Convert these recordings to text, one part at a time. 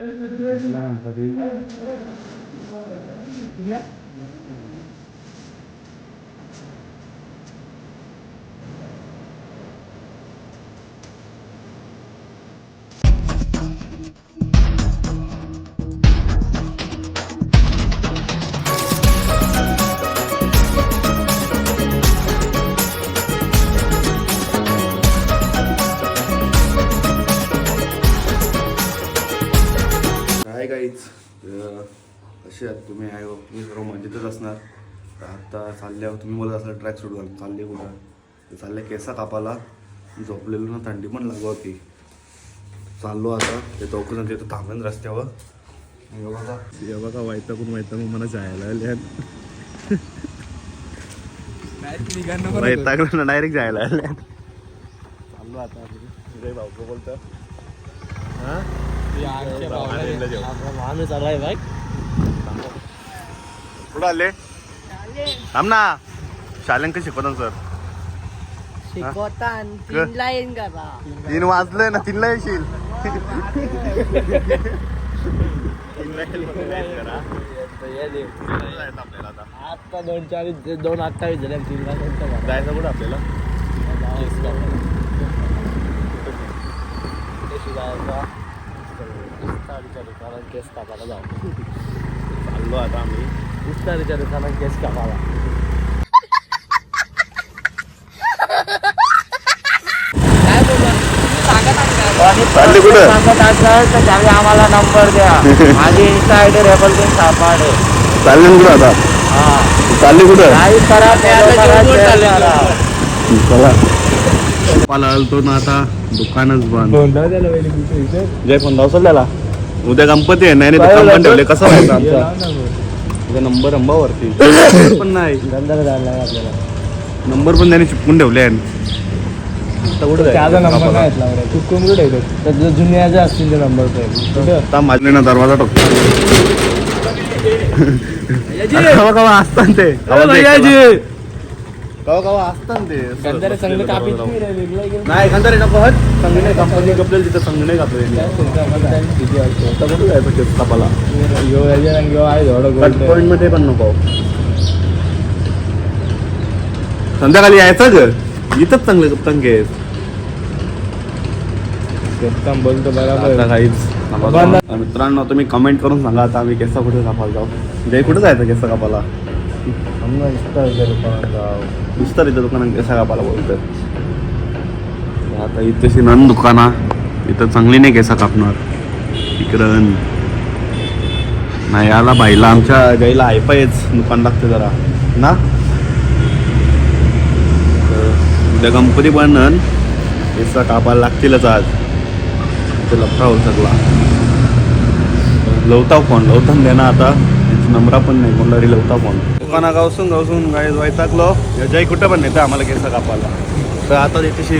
काय आता चालले आहो तुम्ही बोलत असणार ट्रॅक सूट घालून चालले कुठं? तर चालले केसा कापाला झोपलेलो ना थंडी पण लागू होती. चाललो आता ते चौकजण तिथं थांबेन रस्त्यावर. हे बघा. हे बघा वैतागून वैतागून मला जायला आले वैतागून डायरेक्ट जायला आले चाललो आता विजय भाऊ बोलतं हां आम्ही चाललाय बाईक कुठं आले? थांब ना. शालेंक शिकवतात सर? शिकवतान. ग- तीन लाईन करा. तीन वाजले ना तीनला येशील. तीनला. तीनला आता. दोन चाळीस दोन अठ्ठावीस झाले तीन लाईन जायचं कुठं आपल्याला? दुकानात केस कापायला जाऊ. चाललो आता आम्ही. चालले कुठं? सांगत असाल तर त्यावेळी आम्हाला नंबर द्या. माझी इन्स्टा आय डी रेबल दिन सापाडे चालले ना कुठं आता? हा. चालले कुठं? लाईक करा follow करा share करा चला. मला आलतो ना आता दुकानच बंद. जय त्याला उद्या गणपती आहे नाही नाही दुकान पण ठेवले कसं व्हायचं आमचा? उद्या नंबर अंबावरती. पण नाही. धंदा झाला आपल्याला. नंबर पण त्याने चिपकून ठेवले आहे आता कुठं जायचं? चुकून कुठे त्याचं जुन्याचे असतील ते नंबर आता माझ्या ना दरवाजा टाकतो कवा कवा असतात ते कवा कवा असतात ते गंधारे संघ कापीत नाही रे, वेगळं गेलं. नाही गंधारे नको हट संगणे कंपनी तिथं संगणे कापले आता कुठं जायचं केस कापाला यो याच्या रंग यो आहे थोडं कट गोल्ड. पॉइंटमध्ये पण नको. संध्याकाळी यायचं ग. इथंच चांगलं कप्तान केस एकदम बोलतो बरोबर बंद. मित्रांनो तुम्ही कमेंट करून सांगा आता आम्ही केसा कुठे कापायला जाऊ. जय कुठे जायचं केसा कापाला आम्हाला इस्तारीच्या दुकानात जाऊ. नुसतं दुकानात केसा कापाला बोलतोय आता इथेशी नन दुकाना इथं चांगली नाही केसा कापणार इकडं नाही याला बाईला आमच्या गाईला ऐपायच दुकान लागते जरा ना तर उद्या गणपती बनन केसा कापायला लागतीलच आज ते लफडा होऊ सगळा लवता फोन लवतान दे ना आता नंबरा पण नाही कोणतरी लवता फोन दुकाना गावसून गावसून गाय वैतागलो जय कुठं पण नेतं आम्हाला केसा कापायला. तर आता तिथे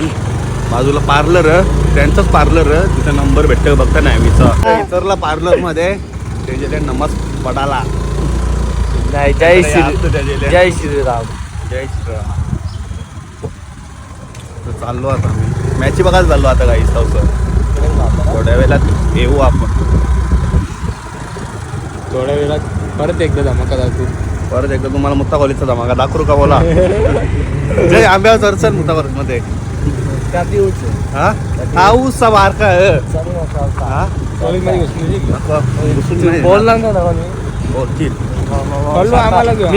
बाजूला पार्लर त्यांचंच पार्लर तिथे नंबर भेटतो बघता नाही मीचा इतरला पार्लरमध्ये त्याचे नमस पडाला. नाही जय श्री. जय श्रीराम. जय श्रीराम. चाललो आता मॅची बघायला चाललो आता काही सर थोड्या वेळात येऊ आपण. थोड्या वेळात परत एकदा धमाका दाखवू. परत एकदा तुम्हाला मुत्ता कॉलेजचा धमाका दाखवू का बोला? जय आंब्यावर चरचल मुत्ता कॉलेजमध्ये हा? हाऊसचा बारका. हा. मी बोलतील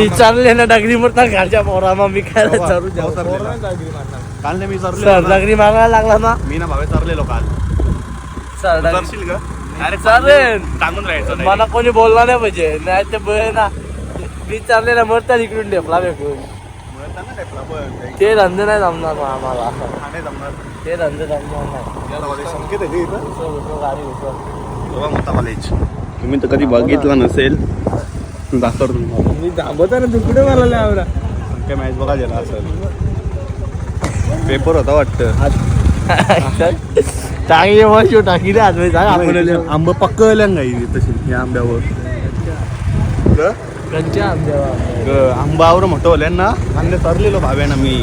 चालले ना डगरी मरता घरच्या पोरा मग मी काय चालू चाललेला. काल नाही मी सर. डगरी मागायला लागला ना? मी ना भावे चरलेलो काल. सर डगरी- चरशील का? अरे चालेल. सांगून राहायचं नाही. मला कोणी बोलला नाही पाहिजे नाही ते ना. मी चाललेला मरता इकडून ढेपला फेकून. म्हणतात ना टेपला, पण काही ते धंदे नाही जमणार मग आम्हाला. ठाणे जमणार. ते धंदे जमणार नाही. याला संकेत आहे इथं? गाडी गोवा मोठा कॉलेज तुम्ही तर कधी बघितला नसेल. दाखवतो तुम्हाला. मी दाबवता ना तुकडे मला आवरा? काय मॅच बघा गेला असेल. पेपर होता वाटतं. चांगली मस्त टाकी रे आज आपण आंब पक्कल्या तशी या आंब्यावर. ग, आंबावर होल्या ना आणले सरलेलो भाव्या ना मी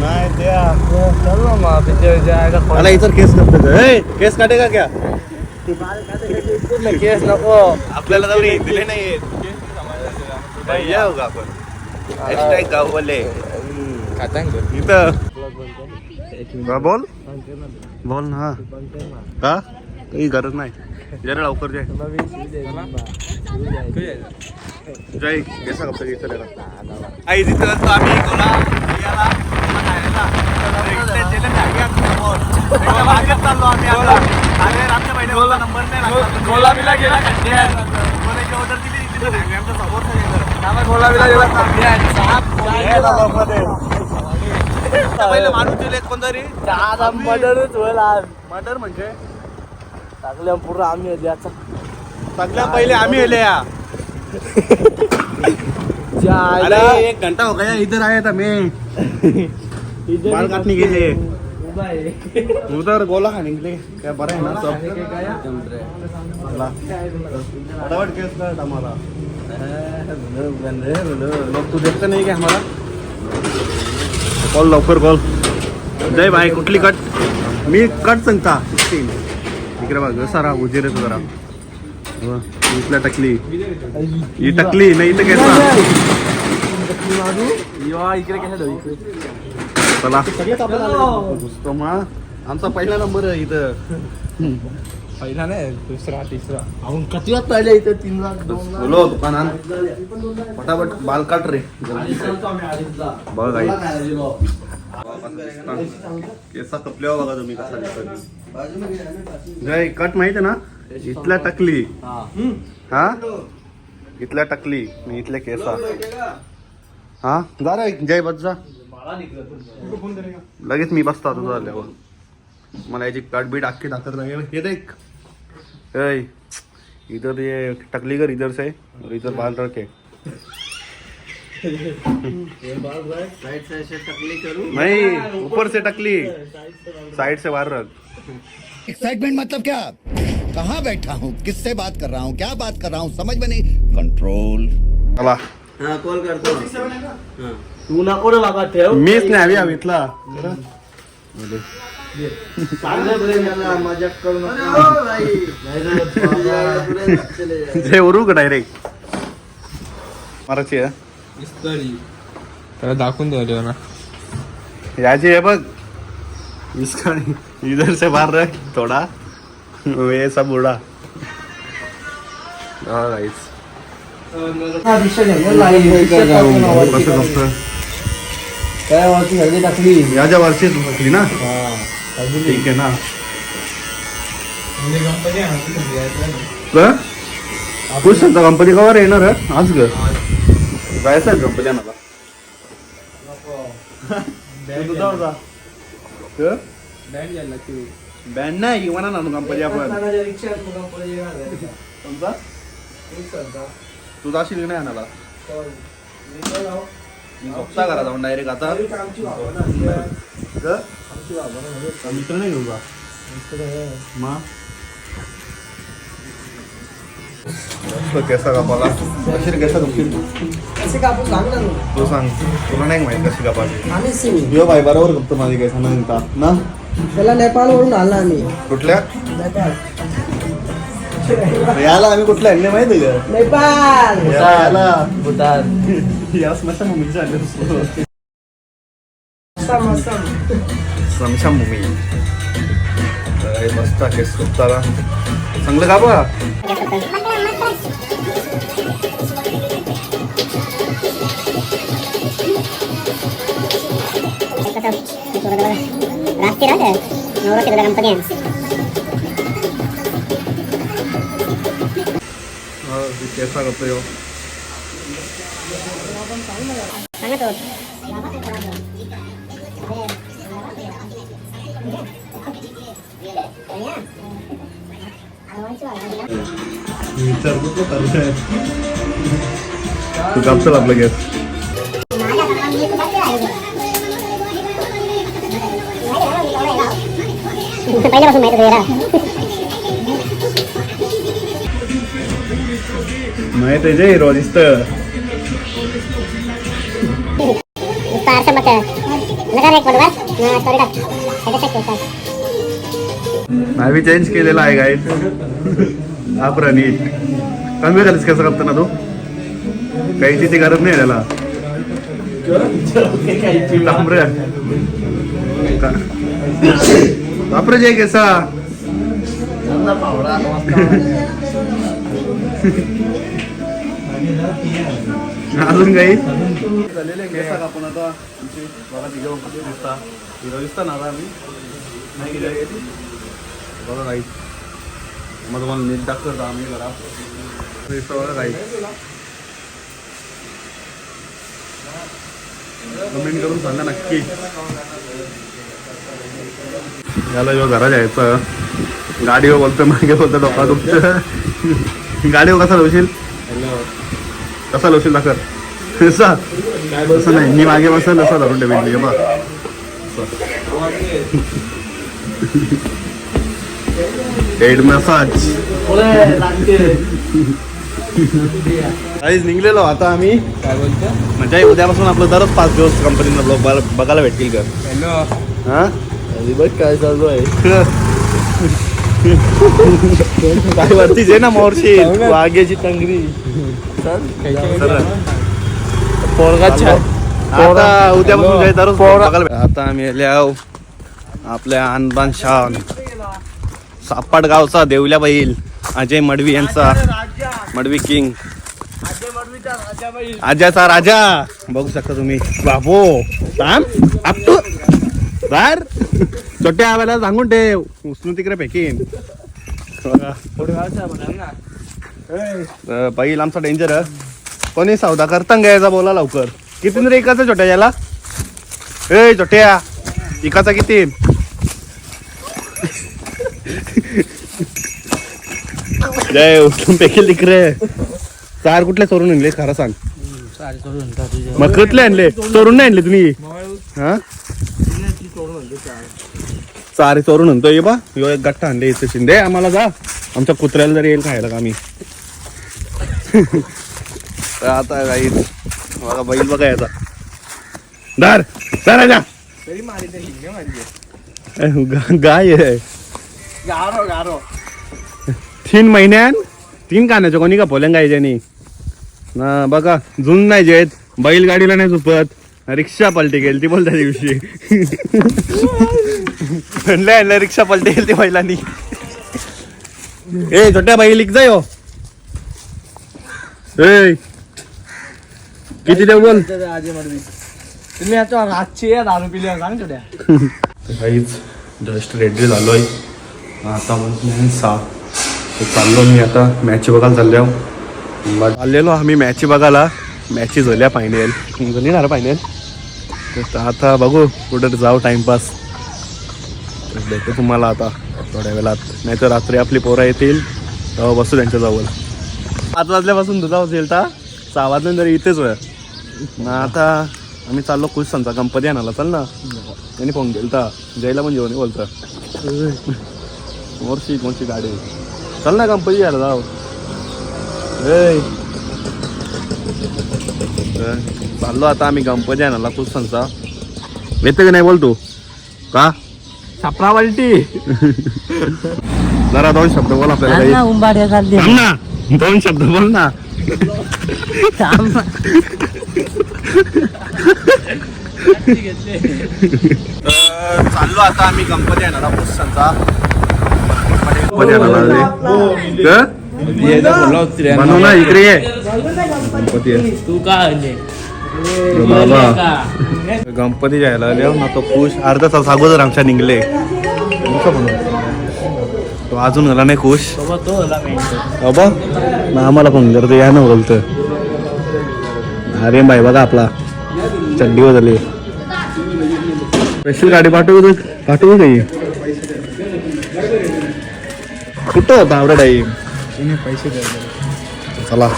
नाही त्या चल ना मग मला इतर केस करतो केस काटे का क्या? केस नको. आपल्याला जवळ दिले नाही भैया होगा आपण. गाववाले. इथं. बोल. बोल ना. का काही गरज नाही. जरा लवकर जाय. जय केसा कपडे आई तिथं असतो आम्ही चाललो आम्ही आता. अरे, नंबर नाही गेला. कोणाची दिली, तिथं आमच्यासमोर गेला माणूस दिले कोणतरी? मर्डरच होईल मर्डर म्हणजे? टाकल्या पूर्ण आम्ही सगळ्या पहिले आम्ही आले या. अरे एक घंटा हो गया इधर आया था मैं. बाल काटने के लिए. उधर गोला खाने के लिए. क्या बड़ा है ना सब. चला. फटाफट केस कर हमारा. लोग तू देखते नहीं क्या हमारा? कॉल लवकर कॉल जय भाई कुठली कट? मी कट सांगता. इकडे बघ सारा उजेर येतो जरा. इथला टकली. ही टकली नाही इथं केसा इकडे कसं चला. मा. आमचा पहिला नंबर आहे इथं. पहिला नाही दुसरा तिसरा. आपण किती वाजता पहिले इथं? तीन लाख बोलो दुकानात. फटाफट बाल काट रे. बघ आई. केसा कपल्यावर बघा तुम्ही कसा दिसतो जय कट माहीत आहे ना? इथल्या टकली. हा? इथल्या टकली मी इथल्या केसा. हा? जा रे जय बस जा. लगेच मी बसतो आता झाल्यावर. मला याची कट बीट अख्खी दाखत नाही. हे देख. इधर ये टकली कर इधर से. और इधर बाल रखे. नहीं ऊपर से टकली। साइड से बाहर रख। एक्साइटमेंट मतलब क्या? कहाँ बैठा हूँ? किससे बात कर रहा हूँ? क्या बात कर रहा हूँ? समझ में नहीं। कंट्रोल चला। हा कॉल करतो तू नको रे बाबा ठेव मीच नाही। हवी हवी इथला चांगलं बरं झालं, मजाक करू नका नाही। रे, बाबा. जे उरू का डायरेक्ट माराची आहे त्याला दाखवून द्यायला ना याची आहे बघ. इसका इधर से बाहर रख थोड़ा. वे सब उड़ा हा गाईस हा. कसं कसं हळदी टाकली याच्या वर्षी टाकली ना. हा, ठीक आहे ना म्हणजे खुश होता कंपनी कवर येणार? आज ग? जायचं आहे कंपनी आणायला बँड नाही म्हणा ना कंपनी आपण मग कंपनी. समजा. तू जाशील की नाही आणायला? तर मी काय झोपता करा जाऊन डायरेक्ट आता. तरी म्हणजे मित्र नाही घेऊ का. मा? केसा कापाला कशी केसा कापशील कसे कापूस सांग ना तू. तू सांग तुला नाही माहीत कशी कापायची आम्ही सिमी यो बाई बरोबर कपतो माझी केसा नंतर ना? त्याला नेपाळवरून आणला आम्ही. कुठल्या? नेपाळ याला आम्ही कुठल्या? आणले माहिती आहे का? नेपाळ याला. भूतान. या स्मशान आणले अरे मस्त केस सुटताला चांगलं का बा रास्ते राहते नवरा केलेल्या कंपनी केसा करतो यो सांगत होत विचारतो तो करतोय. तू कापचल आपलं गॅस पहिल्यापासून माहिती आहे माहीत आहे जे हिरो दिसतं. नुसतं आरसा मत लगा रे एक पडवा स्टोरी टाक. त्याच्यासाठी नावी चेंज केलेला आहे गाईड हा नीट कमी झालीस कसं कापतो ना तू? काही तिथे गरज नाही त्याला. तांबरे बापरे जय केसा. अजून काही? झालेले केस आपण आता आमची बघा तिघं किती दिसता हिरो दिसता ना आम्ही नाही गेले गेली बघा काही मग तुम्हाला नीट दाखवतो आम्ही जरा दिसतं बघा काही कमेंट करून सांगा नक्की. याला जेव्हा घरा जायचं गाडीवर बोलतो मागे बोलतो डोका गाडीवर कसा लावशील? कसा लावशील दाखर कसा तसं नाही मी मागे बसेल असं धरून ठेवेल बा हेड मसाज. काहीच निघलेलो आता आम्ही. काय बोलतो म्हणजे उद्यापासून आपलं दरच पाच दिवस कंपनीनं ब्लॉग बघायला भेटतील का? हॅलो. हा? बघ काय चालू आहे काय वरतीच आहे ना मोर्शी वाघ्याची टंगरी. पोरगा आता उद्यापासून भेट- आता आम्ही आपल्या आणबान शान सापाट गावचा देवल्या बैल अजय मडवी यांचा मडवी किंग आजाचा राजा बघू शकता तुम्ही बाबो बार छोट्या आव्याला सांगून ठेव. उचलून तिकडे फेकीन. बैल आमचा डेंजर कोणी सौदा करता घ्यायचा बोला लवकर. किती रे एकाचा छोट्या याला? ए छोट्या. एकाचा किती? जय उचलून पेकील तिकडे. चार कुठले चोरून आणले? खरं सांग. मग कुठले आणले? चोरून नाही आणले तुम्ही? हा? चार चोरून आणतो ये बा. यो एक गट्टा आणले इथे शिंदे. आम्हाला जा. आमच्या कुत्र्याला जरी येईल खायला का आम्ही? आता काही बघा बैल बघा याचा दार दार जा तरी मारी ते हिंगे मारी गा- गाय आहे. गारो गारो. तीन महिन्यान तीन कानाच्या कोणी का पोल्या गायच्यानी ना बघा जुन नाही जेत. बैलगाडीला नाही झुपत. रिक्षा पलटी गेली ती बोल त्या दिवशी. म्हणलं आणलं रिक्षा पलटी गेली ती बैलांनी. ए छोट्या बैल लिख जाय हो ए किती देऊ बोल. आजी तुम्ही आता रातची आहे दारू पिली सांग थोड्या काहीच जस्ट रेडी झालोय. आता म्हणजे सहा. तर चाललो मी आता मॅच बघायला चाललो चाललेलो आम्ही मॅच बघायला. मॅचेस झाल्या फायनल झाली ना फायनल तर आता बघू कुठं जाऊ टाइमपास भेटतो तुम्हाला आता थोड्या वेळात. नाही तर रात्री आपली पोरं येतील तेव्हा बसू त्यांच्या जवळ. पाच वाजल्यापासून दुधा असेल तर सहा वाजून तरी इथेच होय ना आता आम्ही चाललो खुश सांगता कंपनी आणायला. चल ना. त्यांनी फोन केलता. जायला पण जेवण बोलतं. मोरशी कोणची गाडी. चल ना कंपनी यायला जाऊ. तर चाललो आता आम्ही गणपती आणायला खुश संचा येते का नाही बोल तू? का? सापरा वालटी जरा दोन शब्द बोल आपल्याला. उंबाड्या चालली ना दोन शब्द बोल ना. चाललो आता आम्ही गणपती येणार पुस्तकांचा गणपती ना इकडे ये गणपती आहे. तू काय बाबा। गणपती जायला आले ना तो खुश। अर्धा तास अगोदर आमच्या निघले तुमचं म्हणून. तो अजून झाला नाही खुश। तो होला बाबा ना आम्हाला फोन करतो या ना बोलतं। अरे बाई बघा आपला। चड्डीवर झाली स्पेशल गाडी पाठवू दे पाठवू काही? कुठं होता आवडा टाईम पैसे द्यायला चला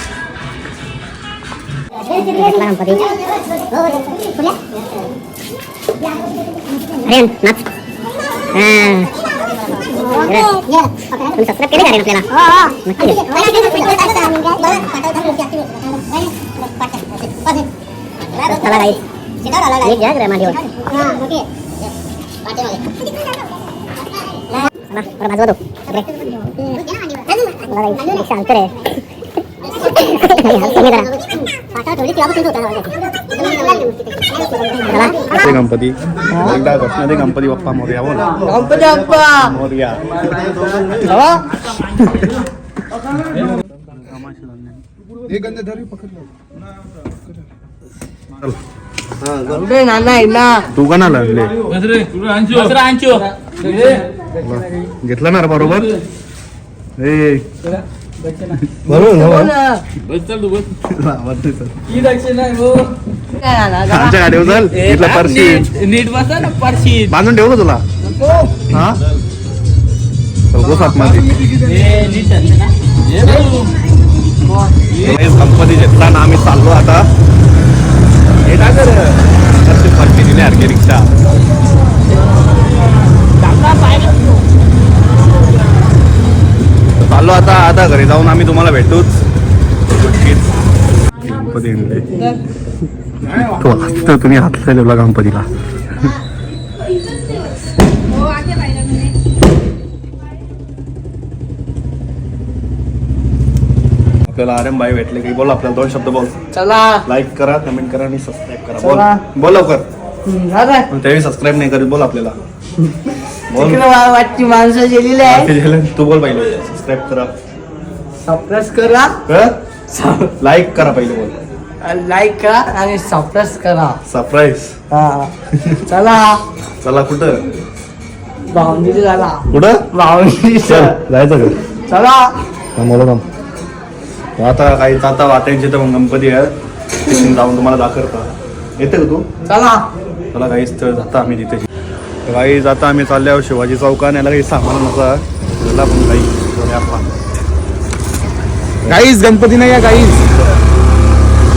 अरे नाच तुम्ही सबस्क्राईब केले का रे आपल्याला शांत रे ते गणपती एकदा गणपती बाप्पा मोर्या बोल गणपती बाप्पा मोर्या तू का ना लागले घेतला ना बरोबर? आमच्या गाडीवर चल. इथलं परशी नीट बसा ना परशी बांधून ठेवलं तुला. हा? गणपती घेतला ना? आम्ही चाललो आता. हे काय कर परशी दिली अर्गे रिक्षा. चाललो आता आता घरी जाऊन आम्ही तुम्हाला भेटूच. गणपती तुम्ही हात लावला गणपतीला. आपल्याला आरएम बाई भेटले की बोल आपल्याला दोन शब्द बोल. चला. लाईक करा कमेंट करा आणि सबस्क्राईब करा. बोल. बोल लवकर. त्यावेळी सबस्क्राईब नाही करीत बोल आपल्याला. तिकडे वाटची माणसं गेलेली आहे. तू बोल पहिले. सबस्क्राईब करा. सबस्क्राईब करा. लाईक करा पहिले बोल. लाईक करा आणि सबस्क्राईब करा. सरप्राईज हा. चला. चला कुठं? भावंडी झाला कुठं? चल जायचं का चला. बोला थांब आता काही आता वाट्यांचे तर मग गणपती आहे जाऊन तुम्हाला दाखवता. येते का तू? चला. चला काही स्थळ जाता आम्ही तिथे. काही जाता आम्ही चालल्यावर शिवाजी चौकान याला काही सामान नसा त्याला पण काही गाईज गणपती नाही या गाईज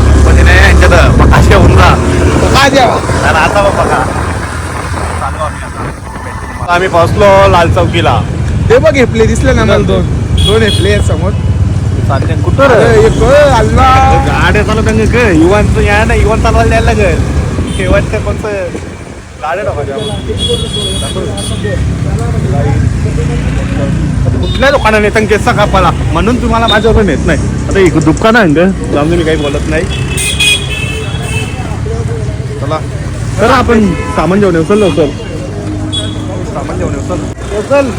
गणपती नाही यांच्यात. असे होऊन जा द्यावा आता बघ आम्ही पोहोचलो लाल चौकीला. ते बघ हेपले दिसले ना मला. दोन. दोन हेपले आहेत समोर. कुठं अल्ला. गाड्या चालू त्यांना ग युवांचं या ना युवान चालवायला द्यायला लागेल. शेवटचं कोणतं? कुठल्या दुकानात नेत केसा कापाला म्हणून तुम्हाला माझ्यावर नेत नाही. आता एक दुकान आहे ग त्यामुळे मी काही बोलत नाही. चला. तर आपण सामान जेवण येऊ चल लवकर. सामान जेवण येऊ चल. चल.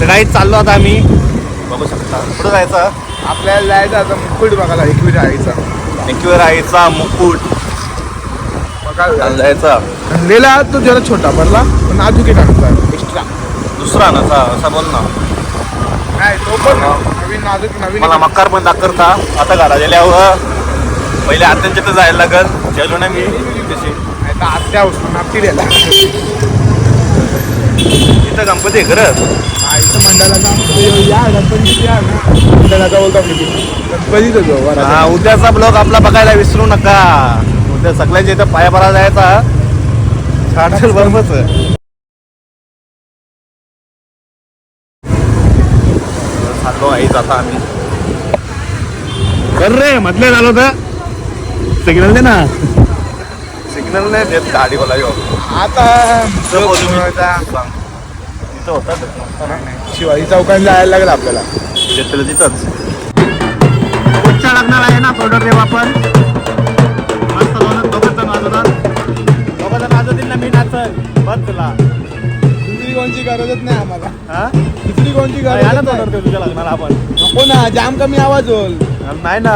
तर काही चाललो आता आम्ही. बघू शकता. कुठं जायचं? आपल्याला जायचं आता मुकुट बघायला एकवीर जायचा एकवीर राहायचा मुकुट. आणलेला तो जरा छोटा पडला पण अजून एक टाकता एक्स्ट्रा दुसरा ना सा- असा बोल ना. नाही तो पण नवीन नाजूक नवीन मला मक्कार पण दाखवता आता घरा गेल्यावर पहिले आत्यांच्या तर जायला लागल. गेलो ना मी तशी आता आत्या उचलून द्यायला. इथं गणपती आहे खरं. इथं मंडळाचा या गणपती या मंडळाचा बोलतो मी गणपतीच हा उद्याचा ब्लॉग आपला बघायला विसरू नका. उद्या सगळ्यांच्या इथं पाया पडा जायचा चार्जर बरोबरच चाललो आईच आता आम्ही. कर रे मधले झालो तर. सिग्नल दे ना. सिग्नल नाही देत गाडी बोला यो आता होता. शिवाजी चौकात जायला लागेल आपल्याला. तिथंच. लग्नाला आहे ना देऊ आपण. तुला. दुसरी कोणची गरजच नाही आम्हाला. हा? दुसरी कोणची गरज ऑर्डर देऊ तुझ्या लग्नाला आपण. नको ना जाम कमी आवाज होईल. नाही ना.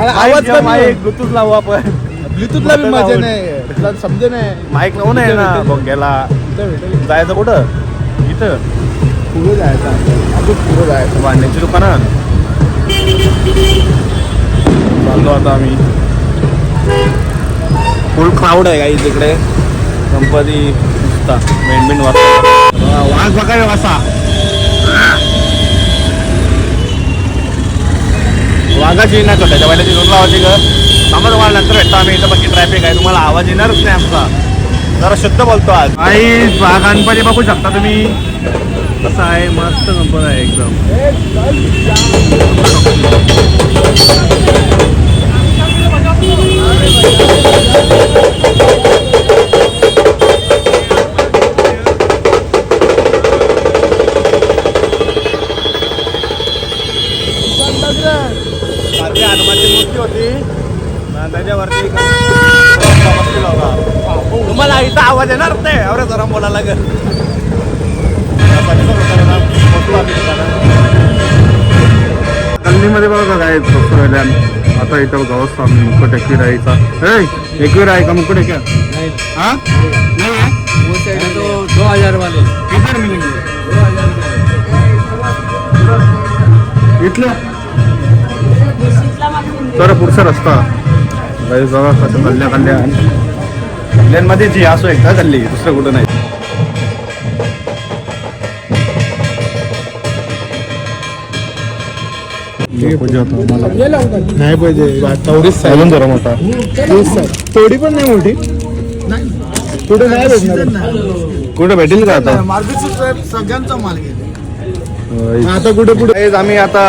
अरे आवाज कमी माईक ब्लूटूथ लावू आपण. ब्लूटूथला बी मजा नाही. तुला समजे नाही. माईक लावू नये ना बोंग्याला इथं भेटेल जायचं कुठं? इथं. पुढे जायचं आपल्याला. अजून पुढे जायचं. भांड्याची दुकानात चाललो आता आम्ही. फुल क्राऊड आहे काही तिकडे. गणपती नुसता मेंढमेंढ वाजता वाघ बघा वासा. वाघाची नाही त्याच्या पहिल्याची दोन लावायची ग. थांबा तुम्हाला नंतर भेटतो आम्ही. इथं बाकी ट्रॅफिक आहे. तुम्हाला आवाज येणारच नाही आमचा. जरा शुद्ध बोलतो आज. आई गणपती बघू शकता तुम्ही. कसं आहे? मस्त गणपती आहे एकदम. त्याच्यावरती तुम्हाला इथं आवाज येणार नाही. एवढ्या जरा बोलायला लागेल. गल्लीमध्ये बघा काय राहिल्या. आता इथं गावात स्वामी मुकुट एकवीर आईचा ए एकवीर आहे का मुकुट आहे का? हा? नाही आहे? दो हजार वाले किती मिळेल? इथलं? तर पुढचा रस्ता. बघा कसं कल्ल्या कल्ल्या कल्याणमध्ये जी असो एकदा कल्ली दुसरं कुठं नाही. नाही पाहिजे जरा मोठा. थोडी पण नाही मोठी. कुठे नाही भेटणार? कुठे भेटेल का आता? सगळ्यांचा माल गेला आता कुठे कुठे? आम्ही आता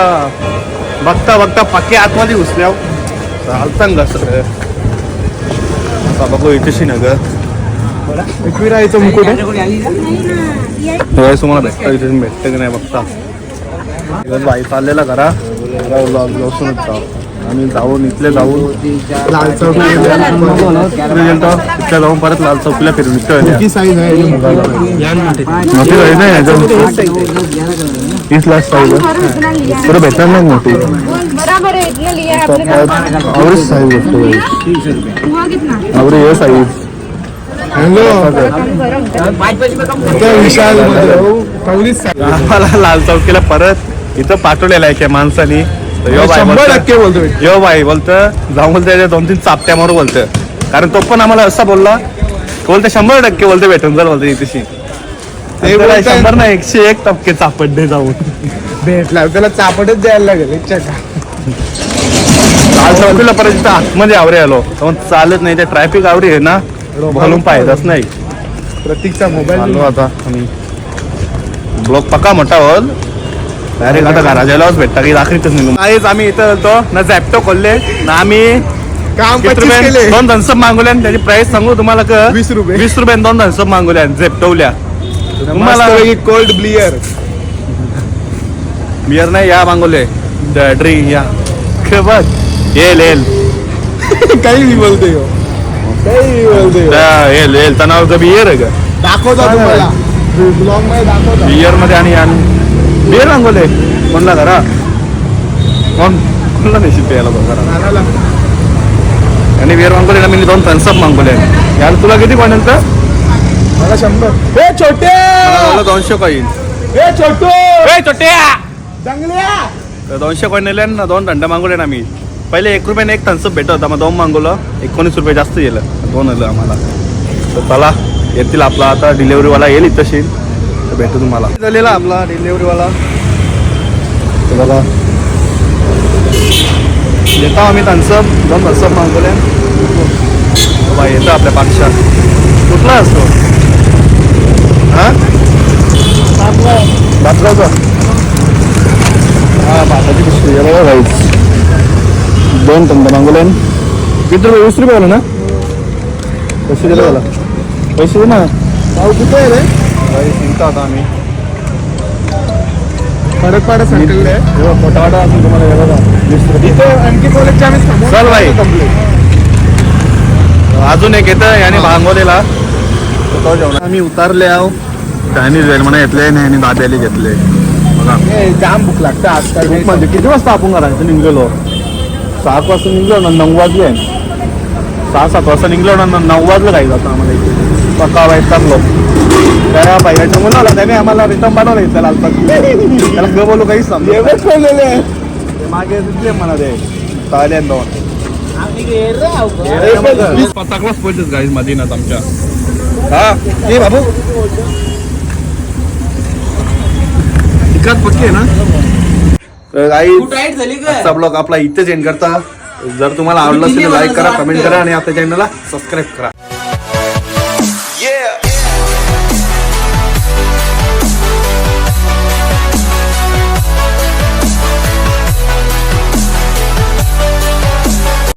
बघता बघता पक्के आतमध्ये घुसल्या चालतं का सगळं आता बघू इथेशी न ग एकवीर आईचं मुकुट तेव्हा तुम्हाला भेटतं इथे भेटतं की नाही बघता. दिवस बाई चाललेला करा लसूनच जाऊ. आम्ही जाऊन इथले जाऊन लाल चौक तिथल्या जाऊन परत लाल चौकीला फिरून किती साईज आहे? मोठी नाही तीस लाख साईज बरं भेटणार नाही मोठी. असतो विशाल आम्हाला लाल चौकीला परत इथं पाठवलेलं आहे त्या माणसानी. तर यो बाई शंभर बोलतं- टक्के बोलतो यो बाई बोलतं जाऊन बोलतं त्याच्या दोन तीन चापट्या मारू बोलतं कारण तो पण आम्हाला असा बोलला. बोलते शंभर टक्के बोलते भेटून. जर बोलते इथेशी. ते बोलताय- शंभर नाही एकशे एक टक्के चापडे जाऊन. भेटला. त्याला चापटच द्यायला लागेल. एक चक्का. लाल चौकीला परत आतमध्ये आवरे आलो. मग चालत नाही ते ट्रॅफिक आवरी आहे ना घालून पाहिजेच नाही. प्रतीकचा मोबाईल आलो आता आम्ही. ब्लॉक पक्का मोठा होल. डायरेक्ट आता घराजायलाच भेटता की दाखरीतच निघून काहीच आम्ही इथं होतो ना झॅप्टो खोलले ना आम्ही काम दोन धनसप मागवले आणि त्याची प्राइस सांगू तुम्हाला का? वीस रुपये. वीस रुपये दोन धनसप मागवल्या झेपटवल्या तुम्हाला कोल्ड ब्लिअर बियर नाही या मागवले. या क बघ येल येल काही नाही बोलते हो. काही नाही बोलते हो. येल येल तणावचं बियर आहे का दाखवता तुम्हाला ब्लॉगमध्ये दाखवता बियरमध्ये आणि बियर मागवले कोणला करा कोण कोणला नाही प्यायला बघ करा नानाला आणि बियर मागवले ना मी दोन थन्सअप मागवले यार तुला किती तर मला शंभर हे छोटे दोनशे कॉईन हे छोटू ए छोट्या चांगल्या तर दोनशे कॉईन नेले ना दोन थंड मागवले ना आम्ही. पहिले एक रुपयाने एक थम्सअप भेटत होता मग दोन मागवलं एकोणीस रुपये जास्त गेलं. दोन आलं आम्हाला. तर चला येतील आपला आता डिलेवरीवाला येईल इथं तर भेटू तुम्हाला. झालेला आपला डिलेवरीवाला बघा. येतो आम्ही थम्सअप दोन थन्सअप मागवले बाबा येतं आपल्या पाक्षात कुठला असतो? हां? बापगावचा हा भाताची पिशवी आहे बघा दोन टंड मागवले किती रुपये वीस रुपये आलं ना? पैसे दिले मला. पैसे दे ना. भाऊ कुठे आहे रे? निघतो आता आम्ही. परत पाडा सांगितले वाटा असेल तुम्हाला हे बघा. वीस रुपये. इथे आणखी कॉलेजच्या आम्ही. चल बाई. अजून एक येतं याने भांगवलेला. तो जेवण आम्ही उतारले आहो. त्याने म्हणा घेतले आणि यांनी दाद्याला घेतले. जाम भूक लागते आजकाल. खूप म्हणजे किती वाजता आपण घरात निघलेलो? सात वाजता निघलो ना नऊ वाजले. सहा सात वाजता निघलो ना नऊ वाजलं काही जातं आम्हाला इथे. पक्का वाईट चांगलो त्या बाईच्या मुलाला त्याने आम्हाला रिटर्न बनवलं इथं लालपात त्याला ग बोलू काहीच समजत नाही. एवढंच ठेवलेले आहे. ते मागे दिसले मला ते. चालेल दोन. पताकलाच पोहोचत गाईज मदिनात आमच्या. हा ते बाबू. तिकट पक्की आहे ना? तर गाई आजचा ब्लॉग आपला इथेच एंड करता. जर तुम्हाला आवडलं असेल तर लाईक करा कमेंट करा आणि आपल्या चॅनलला सबस्क्राईब करा.